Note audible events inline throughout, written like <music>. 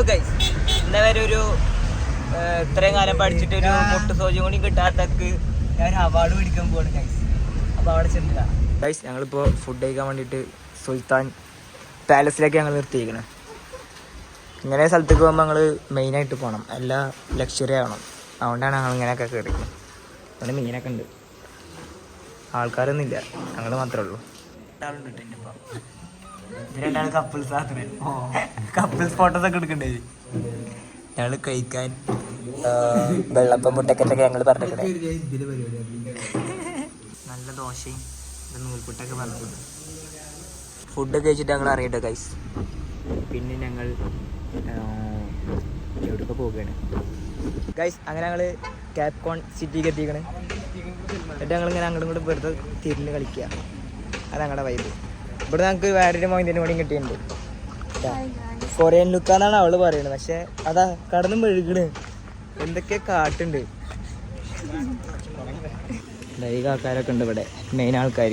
Hello guys ഇന്നവരെ ഒരു ഇത്രയും കാലം പഠിച്ചിട്ട് ഒരു മുട്ട് സോജി കൂടി കിട്ടാത്തക്ക് ഞാൻ അവാർഡ് മേടിക്കാൻ പോവാണ് ഗൈസ് അപ്പോൾ അവിടെ ചെന്നിട്ടാണ് ഗൈസ് ഞങ്ങളിപ്പോൾ ഫുഡ് കഴിക്കാൻ വേണ്ടിയിട്ട് സുൽത്താൻ പാലസിലേക്ക് ഞങ്ങൾ നിർത്തിയിരിക്കണം. ഇങ്ങനെ സ്ഥലത്തേക്ക് പോകുമ്പോൾ ഞങ്ങൾ മെയിനായിട്ട് പോകണം എല്ലാം ലക്ഷറി ആവണം. അതുകൊണ്ടാണ് ഞങ്ങൾ ഇങ്ങനെയൊക്കെ കയറിക്കുന്നത് അവിടെ മീനൊക്കെ ഉണ്ട്. ആൾക്കാരൊന്നും ഇല്ല ഞങ്ങൾ മാത്രമേ ഉള്ളൂ. രണ്ടാളുണ്ട്. ഇത് കപ്പിൾസ് മാത്രമേ കപ്പിൾസ് ഫോട്ടോസ് ഒക്കെ എടുക്കണ്ടേ? ഞങ്ങൾ കഴിക്കാൻ വെള്ളപ്പം മുട്ടക്കറ്റൊക്കെ ഞങ്ങൾ പറഞ്ഞിട്ടുണ്ട്. നല്ല ദോശയും നൂൽപുട്ടൊക്കെ പറഞ്ഞിട്ടുണ്ട്. ഫുഡ് കഴിച്ചിട്ട് ഞങ്ങൾ അറിയട്ടെ ഗൈസ് പിന്നെ ഞങ്ങൾ എവിടെയൊക്കെ പോവുകയാണ്. ഗൈസ് അങ്ങനെ ഞങ്ങൾ ക്യാപ്കോൺ സിറ്റിക്ക് എത്തിക്കണേ. എന്നിട്ട് ഞങ്ങൾ ഇങ്ങനെ അങ്ങോട്ടും ഇങ്ങോട്ടും വെറുതെ തിരിഞ്ഞ് കളിക്കുക. അത് ഞങ്ങളുടെ വൈബ് ഇവിടെ ഞങ്ങൾക്ക് വേറൊരു മൊയിന്റെ കൂടി കിട്ടിയിട്ടുണ്ട്. കൊറിയൻ ലുക്കാന്നാണ് അവൾ പറയുന്നത് പക്ഷെ അതാ കടന്ന് മെഴുകണ്. എന്തൊക്കെ കാട്ടുണ്ട്. ദൈവ ആൾക്കാരൊക്കെ ഉണ്ട് ഇവിടെ. മെയിൻ ആൾക്കാർ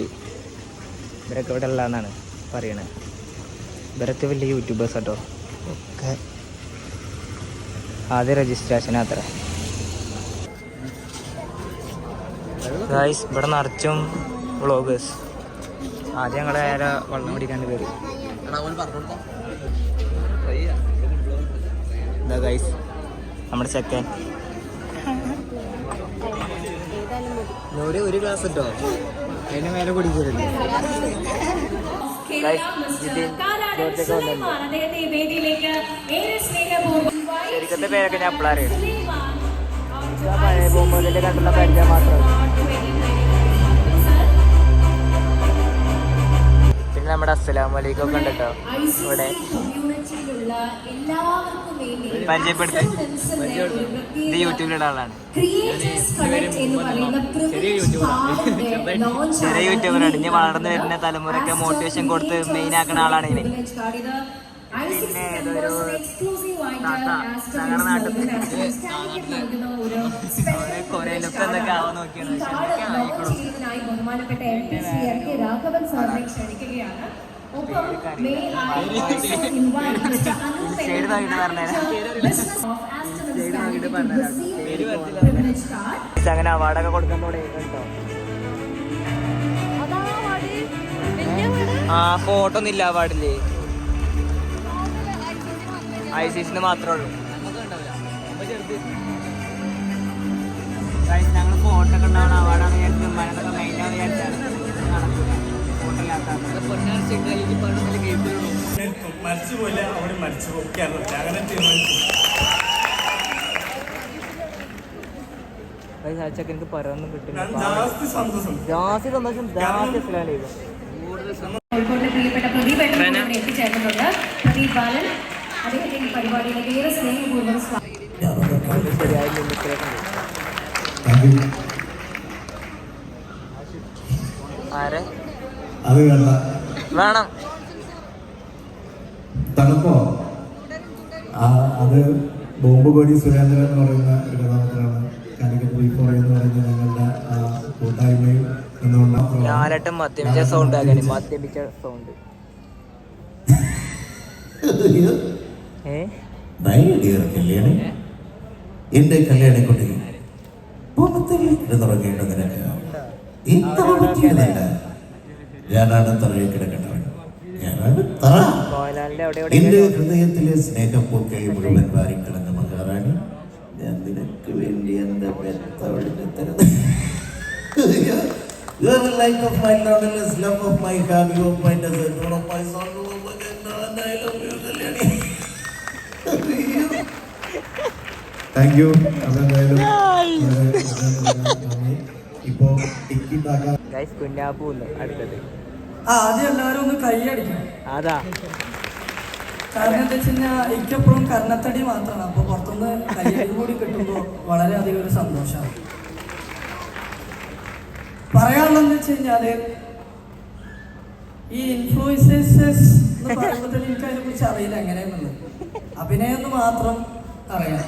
ഇവരൊക്കെ ഇവിടെ ഉള്ളതെന്നാണ് പറയണത് ഇവരൊക്കെ വലിയ യൂട്യൂബേഴ്സ് കേട്ടോ ഒക്കെ ആദ്യ രജിസ്ട്രേഷൻ അത്ര. ഗായ്സ് ഇവിടെ നിറച്ചും വ്ളോഗേഴ്സ് ആദ്യം ഞങ്ങളെ നേരെ വെള്ളം പിടിക്കാണ്ട് കയറി ഇതാ ഗൈസ് നമ്മുടെ ചെക്കൻ. ഒരു ഒരു ഗ്ലാസ് ഇട്ടോ? അതിന് മേലെ കുടിക്കരുത് ശരിക്കത്തെ പേരൊക്കെ ഞാൻ എപ്പോഴാണ് പഴയ പോകുമ്പോൾ കണ്ടുള്ള പരിചയം മാത്രമേ നമ്മുടെ അസ്സലാം വലൈക്കും ഒക്കെ ഉണ്ട് ഇവിടെ പരിചയപ്പെടുത്തി. ഇത് ചെറിയ യൂട്യൂബറാണ്. ഇനി വളർന്നു വരുന്ന തലമുറയ്ക്ക് മോട്ടിവേഷൻ കൊടുത്ത് മെയിൻ ആക്കുന്ന ആളാണ് ഇനി. പിന്നെ ഇതൊരു ഞങ്ങളുടെ നാട്ടിൽ കൊറേലൊക്കെ എന്തൊക്കെ ആവാൻ നോക്കിയാണ്? <laughs> പറഞ്ഞുതരാം അങ്ങനെ അവാർഡൊക്കെ കൊടുക്കാൻ തുടങ്ങി കേട്ടോ ആ ഫോട്ടോ ഒന്നും ഇല്ല അവാർഡിൽ. ഐ സി സിന് മാത്രമേ ഉള്ളൂ. ഞങ്ങൾ ഫോട്ടോ ഒക്കെ ഉണ്ടാവണം. അവാർഡാണ് വിചാരിച്ചത് ഉമ്മാനൊക്കെ മെയിനാണ് വിചാരിച്ചാണ് ഫോട്ടോ ഇല്ലാത്ത മരിച്ചുപോലെ അവിടെ മരിച്ചു പോകും കേരളത്തിൽ അങ്ങനെ തീരുമാനിച്ചു എനിക്ക് പറയാനൊന്നും കിട്ടില്ല ജാസ്തി സന്തോഷം. ജാസ്തി പ്രിയപ്പെട്ട പ്രദീപ് എത്തിച്ചേർന്നിട്ടുണ്ട്. ബാലൻ പരിപാടിയിലേക്ക് ഏറെ സ്നേഹപൂർവം അത് വേണ്ട. വേണം. തണുപ്പോ? ആ അത് ബോംബ് കോടി സുരേന്ദ്രൻ എന്ന് പറയുന്ന ഒരു കഥാപാത്രമാണ്. കാലിക്കറ്റ് ബ്രീഫ് എന്ന് പറയുന്ന ഞങ്ങളുടെ ആ കൂട്ടായ്മയും എന്നുകൊണ്ട് ഞാനട്ടം മദ്യപിച്ച സൗണ്ട് ആകാൻ മദ്യപിച്ച സൗണ്ട് കല്യാണി എന്റെ കല്യാണി കുട്ടി. തുടങ്ങിയിട്ട് നിനക്ക് ഇത്ര പറ്റിയതല്ല. ഞാനാണ് തറയിൽ കിടക്കേണ്ടവൻ. ഞാനാണ് തറ. എന്റെ ഹൃദയത്തിലെ സ്നേഹപ്പൂക്കൾ മുഴുവൻ വാരിക്കിടന്ന മഹാറാണി. ഞാൻ നിനക്ക് വേണ്ടി എന്റെ പെത്തവളിനെ തരുന്നു You are the light of my loneliness, love of my heart, you are my desert, one of my agenda, and I love you, Kalyani. Thank you അതെന്തായാലും. ഇപ്പോ കുഞ്ഞാപ്പൂന്ന് അടുത്തത്. ആദ്യം എല്ലാവരും ഒന്ന് കൈയടിക്കണം. അതാ. കാരണം എന്താ വെച്ച് കഴിഞ്ഞാൽ എനിക്കെപ്പോഴും കർണത്തടി മാത്രമാണ്. അപ്പോൾ പുറത്തുനിന്ന് കയ്യടി കൂടി കിട്ടുമ്പോൾ വളരെയധികം ഒരു സന്തോഷമാണ്. പറയാനുള്ളതെന്ന് വെച്ച് കഴിഞ്ഞാൽ ഈ ഇൻഫ്ലുവൻസേഴ്സസ് എന്ന് പറയുമ്പോൾ തന്നെ എനിക്ക് അതിനെ കുറിച്ച് അറിയില്ല എങ്ങനെയെന്നുള്ളത്. അഭിനയം എന്ന് മാത്രം അറിയാം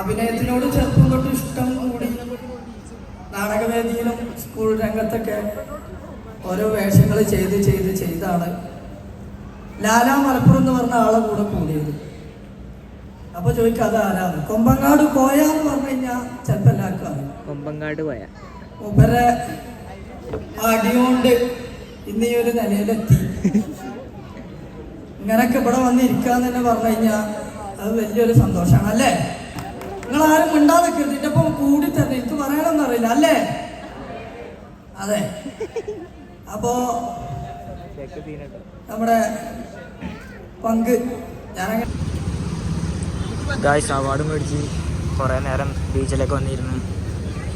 അഭിനയത്തിനോട് ചെറുപ്പം തൊട്ട് ഇഷ്ടം കൂടി. നാടകവേദിയിലും സ്കൂൾ രംഗത്തൊക്കെ ഓരോ വേഷങ്ങൾ ചെയ്ത് ചെയ്ത് ചെയ്താണ്. ലാലാ മലപ്പുറം എന്ന് പറഞ്ഞ ആളെ കൂടെ കൂടിയത്. അപ്പൊ ചോദിക്കുക അത് ആരാണ് കൊമ്പങ്ങാട് കോയ എന്ന് പറഞ്ഞു കഴിഞ്ഞാൽ ചിലപ്പോൾ എല്ലാവർക്കും അറിയാം. കൊമ്പങ്ങാട് പോയാ. മൂപ്പരെ അടിയോണ്ട് ഇന്ന് ഈ ഒരു നിലയിലെത്തി. ഇങ്ങനൊക്കെ ഇവിടെ വന്നിരിക്കാന്ന് തന്നെ പറഞ്ഞു കഴിഞ്ഞാൽ അത് വലിയൊരു സന്തോഷമാണ് അല്ലേ നിങ്ങൾ ആരും മിണ്ടാതെ എന്റെ ഒപ്പം കൂടി തന്നെ എനിക്ക് പറയണമെന്ന് അറിയില്ല അല്ലേ? അതെ. അപ്പോ നമ്മുടെ പങ്ക് ഞാനങ്ങനെ ഗായ്സ് അവാർഡ് മേടിച്ച് കുറേ നേരം ബീച്ചിലേക്ക് വന്നിരുന്നു.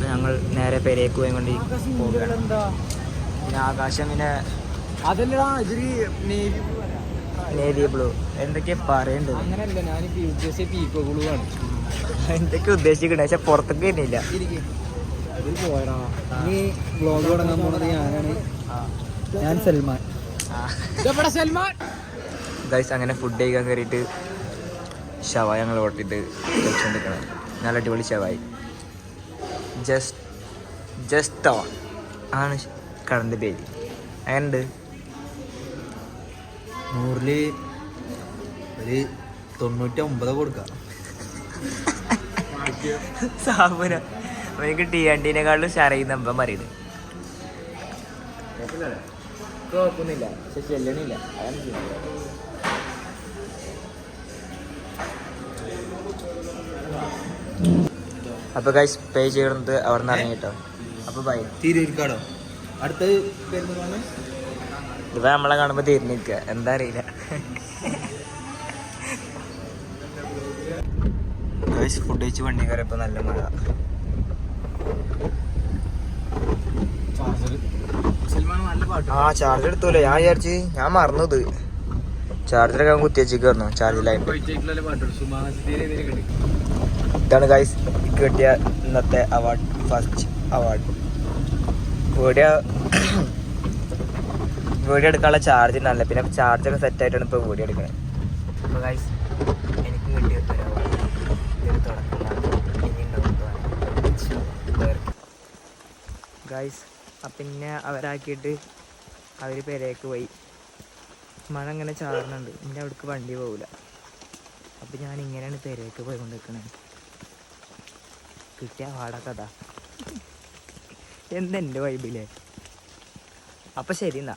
ഞങ്ങൾ നേരെ പേരേക്ക് പോയി കൊണ്ട് പോവുകയാണ്. പിന്നെ ആകാശം പിന്നെ അതല്ലടാ ഇതിരി നേവി നേവി ബ്ലൂ എന്തൊക്കെ പറയണ്ടത്? അങ്ങനെയല്ല ഞാനിപ്പോ ഉദ്ദേശിച്ച ആണ്. എന്തൊക്കെ ഉദ്ദേശിക്കണേ? പക്ഷെ പുറത്തേക്ക് തുടങ്ങാൻ പോണത് ഞാനാണ്. ഞാൻ സൽമാൻ. സൽമാൻ. ഗൈസ് അങ്ങനെ ഫുഡ് കഴിക്കാൻ കയറിയിട്ട് ഷവായി ഞങ്ങൾ ഓട്ടിട്ട് കഴിച്ചുകൊണ്ടിരിക്കണം നല്ല അടിപൊളി ഷവായി. ജസ്റ്റ് ജസ്റ്റ് ആണ് കടന്റെ പേര്. അങ്ങനെയുണ്ട് നൂറിൽ ഒരു തൊണ്ണൂറ്റി ഒമ്പത് കൊടുക്കാം. സാബുന. എനിക്ക് ടി ആന്റീനെക്കാളും ഷറയുന്ന അമ്പം പറയുന്നത്. കുഴപ്പമൊന്നുമില്ല. പക്ഷെ ചെല്ലണില്ല. അതാണ് അപ്പോൾ ഗൈസ് പേ ചെയ്യണത് അവിടെ നിന്ന് ഇറങ്ങി കേട്ടോ. അപ്പോൾ ബൈ തിരൂരിക്കാടോ അടുത്ത പെരുന്നാളാണ് ഇവ നമ്മളെ കാണുമ്പോ തിരിഞ്ഞ് നിൽക്കുക എന്താ അറിയില്ല. ഫുഡ് കഴിച്ച് വണ്ടി കയറിയപ്പോ നല്ല മഴ. ആ ചാർജർ എടുത്തൂലേ? ഞാൻ വിചാരിച്ച് ഞാൻ മറന്നത്. ചാർജറൊക്കെ അവൻ കുത്തി വെച്ചിരിക്കുന്നു ചാർജിലായിട്ട് ഇതാണ് ഗൈസ് കിട്ടിയ ഇന്നത്തെ award first award video video എടുക്കാനുള്ള ചാർജ് ഉണ്ടല്ല പിന്നെ ചാർജൊക്കെ സെറ്റ് ആയിട്ടാണ് ഇപ്പോൾ വീഡിയോ എടുക്കുന്നത് അപ്പോൾ ഗൈസ് എനിക്ക് കിട്ടിയ ഗൈസ് പിന്നെ അവരാക്കിയിട്ട് അവർ പെരേക്ക് പോയി. മഴ അങ്ങനെ ചാറുന്നുണ്ട്. എന്റെ അവിടേക്ക് വണ്ടി പോകില്ല അപ്പം ഞാൻ ഇങ്ങനെയാണ് പെരേക്ക് പോയിക്കൊണ്ടിരിക്കണത് കിട്ടിയ വാട കഥ <laughs> എന്തെന്റെ വൈബിലേ അപ്പം ശരി എന്നാ.